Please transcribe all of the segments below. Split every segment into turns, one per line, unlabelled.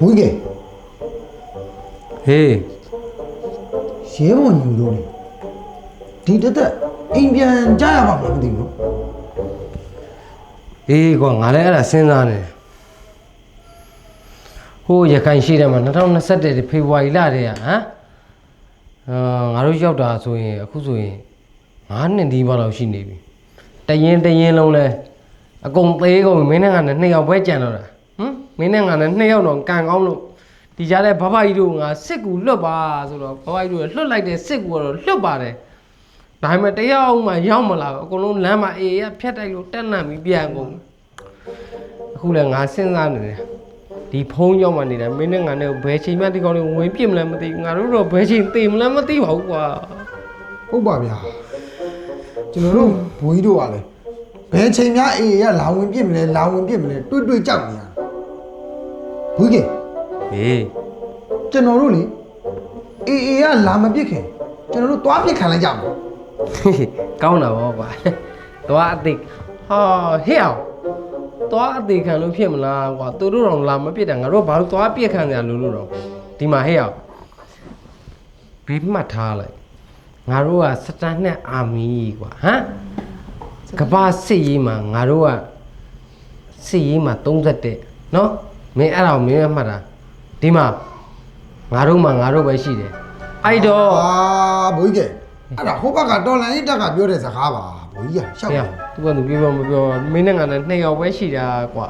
ဘွေးကဲ
ဟေး
ရဲဘော်ညူလို့လေဒီတက်တက်အိမ်ပြန်ကြရပါမလားမသိဘူးနော်
အေးကွာငါလည်းအဲ့ဒါစဉ်းစားနေတယ်ဟိုရခိုင်ရှိတယ်မှာ2021ဖေဖော်ဝါရီလတည်းကဟမ်အာငါတို့ရောက်တာဆိုရင်အခုဆိုရင်9နှစ်ဒီပါလောက်ရှိနေပြီတရင်တရင်လုံးလဲအကုန်သေးကုန်ပြီမင်းနဲ့ငါနဲ့နှစ်ယောက်ပဲကြံတော့တာဟ မ်မင်းနဲ့ငါနဲ့နှစ်ယောက်တော့ကန်ကောင်းလို့ဒီကြားထဲဘဘကြီးတို့ငါစစ်ကူလွတ်ပါဆိုတော့ဘဘကြီးတို့ကလွတ်လိုက်တဲ့စစ်ကူကတော့လွတ်ပါတယ်ဒါပေမဲ့တယောက်မှရောက်မလာဘူးအကုန်လုံးလမ်းမှာအေးရဖြတ်တိုက်လို့တက်လန့်ပြီးပြန်ကုန်အခုလည်းငါစဉ်းစားနေတယ်ဒီဖုန်းရောက်မှနေတယ်မင်းနဲ့ငါနဲ့ဘယ်ချိန်မှဒီကောင်လေးဝင်ပြစ်မလဲမသိဘူးငါတို့တော့ဘယ်ချိန်သေမလဲမသိပါဘူးကွာ
ဟုတ်ပါဗျာကျွန်တော်တို့ဘွေးတို့ကလည်းဘယ်ချိန်များအေးရလာဝင်ပြစ်မလဲလာဝင်ပြစ်မလဲတွေးတွေးကြောက်နေရ ဘွေးက
မေး
ကျွန်တော်တို့လေအေအေကလာမပစ်ခင်ကျွန်တော်တို့သွားပစ်ခံလိုက်ကြမှာ
ကောင်းတာဗောကွာသွားအသိဟာဟဲ့အောင်သွားအသေးခံလို့ဖြစ်မလားကွာသူတို့တော့လာမပြစ်တာငါတို့ဘာလို့သွားပြစ်ခံကြလို့လို့တော့ဒီမှာဟဲ့ရောက်ဘေးမှတ်ထားလိုက်ငါတို့ကစတန်နဲ့အာမီကွာဟမ်ကဘာစစ်ရေးမှာငါတို့ကစစ်ရေးမှာ30တဲ့နော် မင်းအဲ့ဒါကိုမင်းပဲမှတ်တာဒီမှာငါတို့မှာငါတို့ပဲရှိတယ်အဲ့တော့
အာဘွေးကဲအဲ့ဒါဟိုဘက်ကတော်လန်ရေးတက်ကပြောတဲ့စကားပါဘွေးကြီးကရှောက်
ဟဲ့
တယ်
သူကသူပြောပြောမပြောမင်းနဲ့ငါနဲ့နှစ်ယောက်ပဲရှိတာကွာ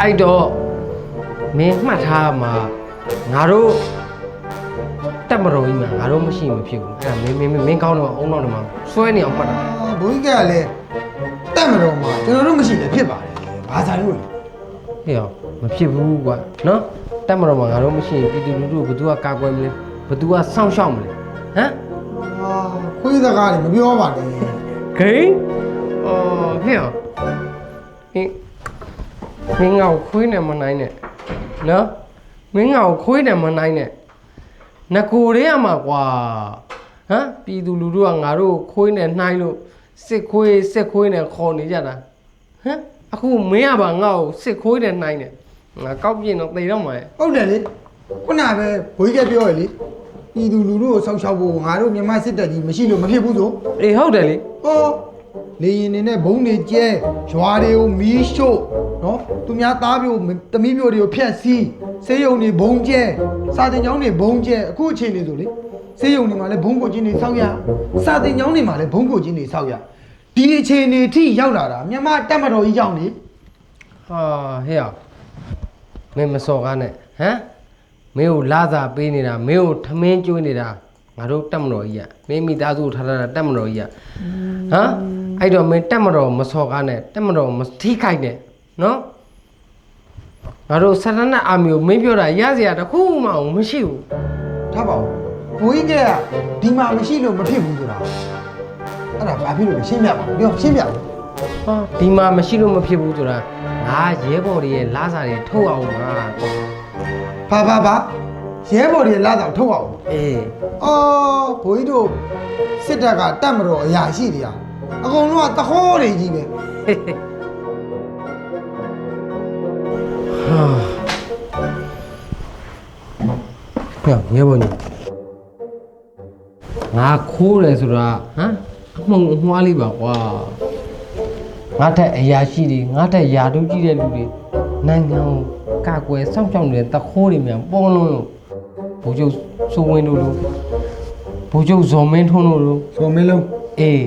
အဲ့တော့မင်းမှတ်ထားမှာငါတို့တက်မတော်ကြီးမှာငါတို့မရှိမဖြစ်ဘူးအဲ့ဒါမင်းမင်းမင်းကောင်းတော့အုံတော့တော့မှာစွဲနေအောင်မှတ်တာ
အာဘွေးကလည်းတက်မတော်မှာကျွန်တော်တို့မရှိလည်းဖြစ်ပါတယ်ဘာသာလို့လဲ
ဟဲ့အောင်မဖြစ်ဘူးကွာနော်တက်မတော်မှာငါတို့မရှိရင်ပြည်သူလူထုကိုဘယ်သူကကာကွယ်မလဲဘယ်သူကစောင့်ရှောက်မလဲဟမ်
အာခွေးစကားတွေမပြောပါနဲ့
ဂိမ်းအော်ဟဲ့အောင်ဟင်းမင်းငါ့ကိုခွေးနဲ့မနိုင်နဲ့နော်မင်းငါ့ကိုခွေးနဲ့မနိုင်နဲ့ငကိုတည်းကမှာကွာဟမ်ပြည်သူလူထုကငါတို့ကိုခွေးနဲ့နှိုင်းလို့စစ်ခွေးစစ်ခွေးနဲ့ခေါ်နေကြတာဟမ် အခုမင်းကပါငါ့ကိုစစ်ခွေးနဲ့နှိုင်းနေငါကောက်ပြင်းတော့တေတော့မှာရဲ့
ဟုတ်တယ်လေခုနပဲဘွေးကပြောရလေပြည်သူလူထုကိုဆောက်ရှောက်ဖို့ငါတို့မြန်မာစစ်တပ်ကြီးမရှိလို့မဖြစ်ဘူးဆို
အေးဟုတ်တယ်လေ
ဟောလေရင်နေနဲ့ဘုံတွေကျဲရွာတွေကိုမီးရှို့နော်သူများသားပြိုတမီးပြိုတွေကိုဖျက်ဆီးဆေးရုံတွေဘုံကျဲစာတင်ကျောင်းတွေဘုံကျဲအခုအချိန်နေဆိုလေဆေးရုံတွေမှာလည်းဘုံကိုချင်းတွေစောက်ရစာတင်ကျောင်းတွေမှာလည်းဘုံကိုချင်းတွေစောက်ရ ဒီအချိန်နေထိရောက်လာတာမြန်မာတက်မတော်ကြီးကြောင့်လေ
ဟာဟဲ့အောင်မင်းမစော်ကားနဲ့ဟမ်မင်းကိုလာစာပေးနေတာမင်းကိုထမင်းကျွေးနေတာငါတို့တက်မတော်ကြီးอ่ะမင်းမိသားစုကိုထားထားတာတက်မတော်ကြီးอ่ะဟမ်အဲ့တော့မင်းတက်မတော်မစော်ကားနဲ့တက်မတော်မထိခိုက်နဲ့နော်ငါတို့ဆန္ဒနဲ့အာမီကိုမင်းပြောတာရစရာတစ်ခုမှမရှိဘူး
ထားပါဦးဘိုးကြီးကဒီမှာမရှိလို့မဖြစ်ဘူးဆိုတာ အဲ့ဒါဘာဖြစ်လို့လဲရှင်းပြပါဦးပြောရှင်းပြပါ
ဟာဒီမှာမရှိလို့မဖြစ်ဘူးဆိုတာငါရဲဘော်တွေရဲ့လာစာတွေထုတ်အောင်ပါ
ဘာဘာဘာရဲဘော်တွေလာတော့ထုတ်အောင်
အေး
အော်ဘိုးကြီးတို့စစ်တပ်ကတတ်မတော်အရာရှိတွေอ่ะအကုန်လုံးကတခေါ်တွေကြီးပဲ
ဟာညဘောညငါခိုးတယ်ဆိုတာဟမ် အမှုံအမွှားလေးပါကွာငါထက်အရာရှိတွေငါထက်ယာတို့ကြီးတဲ့လူတွေနိုင်ငံကိုကာကွယ်စောင့်ရှောက်နေတဲ့တခိုးတွေမြန်ပေါ်လုံးလို့ဘိုးချုပ်စိုးဝင်းတို့လိုဘိုးချုပ်ဇော်မင်းထွန်းတို့လို
ဆိုမင်းလုံး
အေး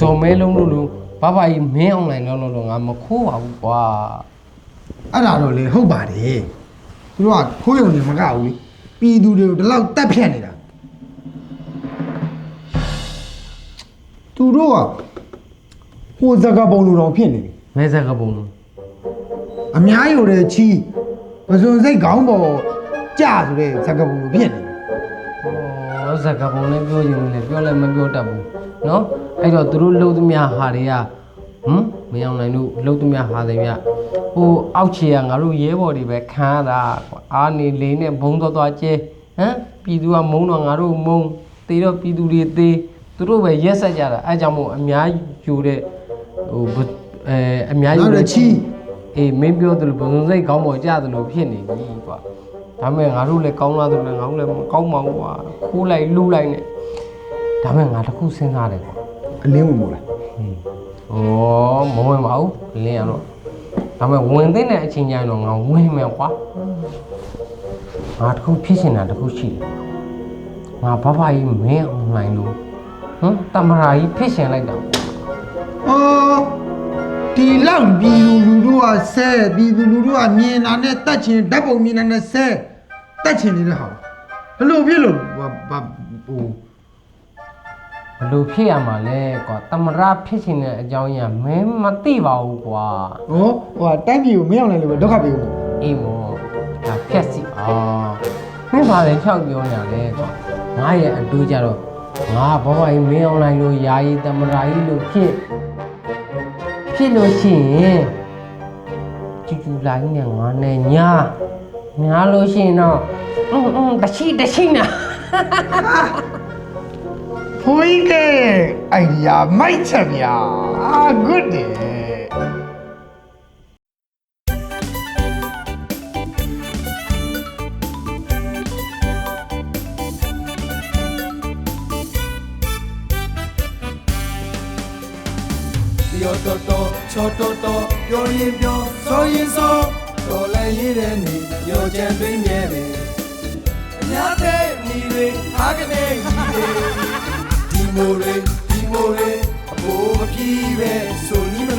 ဇော်မဲလုံးတို့လိုဘာဘာကြီးမင်းအွန်လိုင်းလုံးလို့ငါမခိုးပါဘူးကွာ
အဲ့ဒါတော့လေဟုတ်ပါတယ်သူတို့ကခိုးရုံနေမကဘူးလေပြည်သူတွေကိုဒီလောက်တက်ဖြတ်နေတာ တို့ကဟိုဇက်ကပုံလူတော်ဖြစ်နေပြီ
မဲဆက်ကပုံလို့
အများကြီးဟိုတဲ့ချီပဇွန်စိတ်ခေါင်းပေါ်ကြဆိုတဲ့ဇက်ကပုံလူဖြစ်နေပြီ
ဩဇက်ကပုံလည်းပြောရင်လည်းပြောလည်းမပြောတတ်ဘူးเนาะအဲ့တော့သူတို့လှုပ်သမျှဟာတွေကဟမ်မယောင်နိုင်တို့လှုပ်သမျှဟာတွေပြဟိုအောက်ခြေကငါတို့ရဲဘော်တွေပဲခံရတာကွာအာနေလေးနဲ့ဘုံသွားသွားကျဲဟမ်ပြည်သူကမုံတော့ငါတို့မုံတေတော့ပြည်သူတွေတေ သူတို့ပဲရက်ဆက်ကြတာအဲကြောင့်မို့အများယူတဲ့ဟိုဘအဲအများယူ
နောက်
တဲ့
တဲ့ချီ
အေးမင်းပြောသလိုဘုံစိတ်ကောင်းပေါ်ကြသလိုဖြစ်နေပြီကွာဒါပေမဲ့ငါတို့လည်းကောင်းလာတယ်လည်းငါတို့လည်းမကောင်းပါဘူးကွာခိုးလိုက်လူလိုက်နဲ့ဒါပေမဲ့ငါတစ်ခုစဉ်းစားတယ်ကွာ
အလင်းဝင်မို့လား
ဩမဝင်ပါဘူးလင်းရတော့ဒါပေမဲ့ဝင်သိတဲ့အချိန်ကျရင်တော့ငါဝင်မယ်ကွာငါတစ်ခုဖြစ်ရှင်တာတစ်ခုရှိတယ်ငါဘဘကြီးမင်းအောင်နိုင်လို့ ဟမ်တမရာကြီးဖြစ်ရှင်လိုက်တာ
အော်ဒီလောက်ပြည်သူလူထုကဆဲပြည်သူလူထုကမြင်လာနဲ့တတ်ချင်ဓာတ်ပုံမြင်လာနဲ့ဆဲတတ်ချင်နေတဲ့ဟာဘယ်လိုဖြစ်လို့ဘာဘာဟို
ဘယ်လိုဖြစ်ရမှာလဲကွာတမရာဖြစ်ရှင်တဲ့အကြောင်းကြီးကမင်းမသိပါဘူးကွာ
ဟောဟိုတိုင်းပြည်ကိုမင်းအောင်လိုက်လို့ပဲဒုက္ခပေးဦး
အေးမောဒါဖြက်စီအာမင်းပါလေဖြောက်ပြောနေရတယ်ကွာငါရဲ့အတူကြတော့ ငါဘဘကြီးမင်းအောင်လိုက်လို့ယာယီတမရာကြီးလို့ဖြစ်ဖြစ်လို့ရှိရင်ကျူကျူလာကြီးနဲ့ငါနဲ့ညာညာလို့ရှိရင်တော့အင်းအင်းတရှိတရှိနာ
ဖွေးကဲအိုင်ဒီယာမိုက်ချက်ဗျာအာ good တ
တော်တော်ချောတော်တော်ပြောရင်ပြောဆိုရင်ဆိုတော်လည်းရည်တဲ့နေရောချမ်းသွင်းမြဲတယ်အများတဲ့ညီတွေအားကနေကြီးတွေဒီမိုတွေဒီမိုတွေအဖို့မပြေးပဲဆိုနီးမ